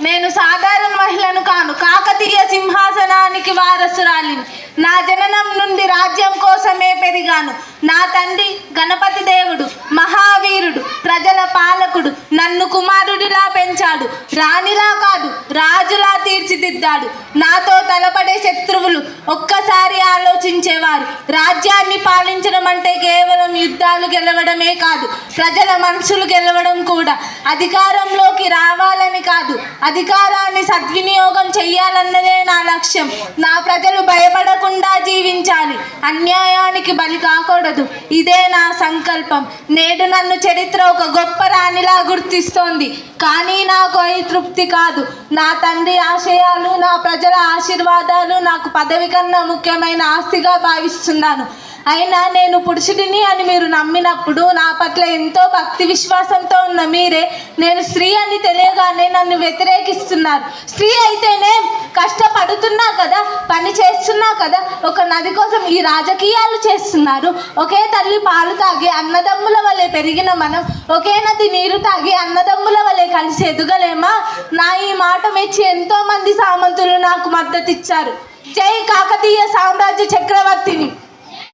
నేను సాధారణ మహిళను కాను. కాకతీయ సింహాసనానికి వారసురాలిని. నా జననం నుండి రాజ్యం కోసమే పెరిగాను. నా తండ్రి గణపతి దేవ రాణిలా కాదు రాజులా తీర్చిదిద్దాడు. నాతో తలపడే శత్రువులు ఒక్కసారి ఆలోచించేవారు. రాజ్యాన్ని పాలించడం అంటే కేవలం యుద్ధాలు గెలవడమే కాదు ప్రజల మనసులు గెలవడం కూడా. అధికారంలోకి రావాలని కాదు అధికారాన్ని సద్వినియోగం చెయ్యాలన్నదే నా లక్ష్యం. నా ప్రజలు భయపడకుండా జీవించాలి అన్యాయానికి బలి కాకూడదు. ఇదే నా సంకల్పం. నేడు నన్ను చరిత్ర ఒక గొప్ప రాణిలా గుర్తిస్తోంది. కానీ నాకు అయి తృప్తి కాదు. నా తండ్రి ఆశయాలు నా ప్రజల ఆశీర్వాదాలు నాకు పదవి కన్నా ముఖ్యమైన ఆస్తిగా భావిస్తున్నాను. అయినా నేను పురుషుడిని అని మీరు నమ్మినప్పుడు నా పట్ల ఎంతో భక్తి విశ్వాసంతో ఉన్న మీరే నేను స్త్రీ అని తెలియగానే నన్ను వ్యతిరేకిస్తున్నారు. స్త్రీ అయితేనే కష్టపడుతున్నా కదా పని చేస్తున్నా కదా ఒక నది కోసం ఈ రాజకీయాలు చేస్తున్నారు. ఒకే తల్లి పాలు తాగి అన్నదమ్ముల వలె పెరిగిన మనం ఒకే నది నీరు తాగి అన్నదమ్ముల వలె కలిసి ఎదుగలేమా? నా ఈ మాట మెచ్చి ఎంతో మంది సామంతులు నాకు మద్దతిచ్చారు. జై కాకతీయ సామ్రాజ్య చక్రవర్తిని.